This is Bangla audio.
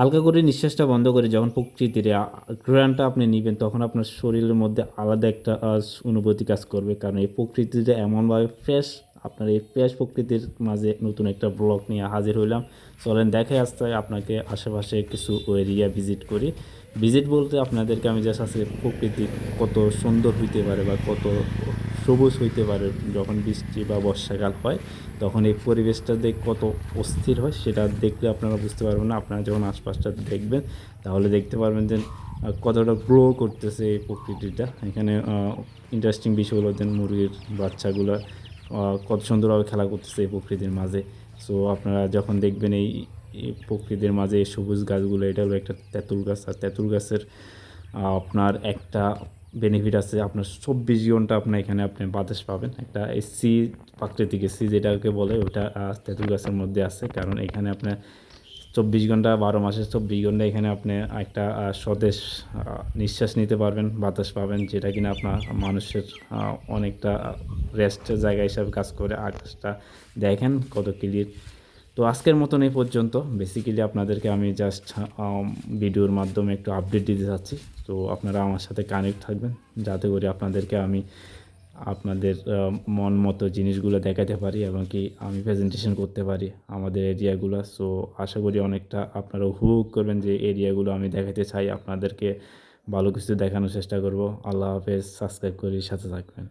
হালকা করে নিঃশ্বাসটা বন্ধ করে যখন প্রকৃতির ঘ্রাণটা আপনি নেবেন, তখন আপনার শরীরের মধ্যে আলাদা একটা অনুভূতি কাজ করবে। কারণ এই প্রকৃতিটা এমনভাবে ফ্রেশ আপনার এই ফ্রেশ প্রকৃতির মাঝে নতুন একটা ব্লগ নিয়ে হাজির হইলাম। চলেন দেখে আসতে আপনাকে আশেপাশে কিছু এরিয়া ভিজিট করি। ভিজিট বলতে আপনাদেরকে আমি জাস্ট আজকে প্রকৃতি কত সুন্দর হইতে পারে বা কত সবুজ হইতে পারে। যখন বৃষ্টি বা বর্ষাকাল হয়, তখন এই পরিবেশটা দেখ কত অস্থির হয়, সেটা দেখলে আপনারা বুঝতে পারবেন না। আপনারা যখন আশপাশটা দেখবেন, তাহলে দেখতে পারবেন যে কতটা গ্রো করতেছে এই প্রকৃতিটা। এখানে ইন্টারেস্টিং বিষয় হলো যে মুরগির বাচ্চাগুলো কত সুন্দরভাবে খেলা করতেছে এই প্রকৃতির মাঝে। সো আপনারা যখন দেখবেন এই প্রকৃতির মাঝে এই সবুজ গাছগুলো, এটা হলো একটা তেঁতুল গাছ। আর তেঁতুল গাছের আপনার একটা বেনিফিট আছে। আপনার চব্বিশ ঘণ্টা আপনার এখানে আপনি বাতাস পাবেন। একটা এসি প্রাকৃতিক এসি যেটাকে বলে, ওটা তেঁতুল গাছের মধ্যে আছে। কারণ এখানে আপনার চব্বিশ ঘণ্টা, বারো মাসে চব্বিশ ঘণ্টা এখানে আপনি একটা স্বদেশ নিঃশ্বাস নিতে পারবেন, বাতাস পাবেন, যেটা কিনা আপনার মানুষের অনেকটা রেস্টের জায়গা হিসাবে কাজ করে। আকাশটা দেখেন কত ক্লিয়ার তো আজকের মতন এই পর্যন্ত। বেসিক্যালি আপনাদেরকে আমি জাস্ট ভিডিওর মাধ্যমে একটু আপডেট দিতে চাচ্ছি। তো আপনারা আমার সাথে কানেক্ট থাকবেন। যাতে করে আপনাদেরকে আমি আপনাদের মন মতো জিনিসগুলো দেখাতে পারি এবং কি আমি প্রেজেন্টেশন করতে পারি আমাদের এরিয়াগুলো সো আশা করি অনেকটা আপনারা উপভোগ করবেন যে এরিয়াগুলো আমি দেখাতে চাই। আপনাদেরকে ভালো কিছু দেখানোর চেষ্টা করব। আল্লাহ হাফেজ। সাবস্ক্রাইব করি সাথে থাকবেন।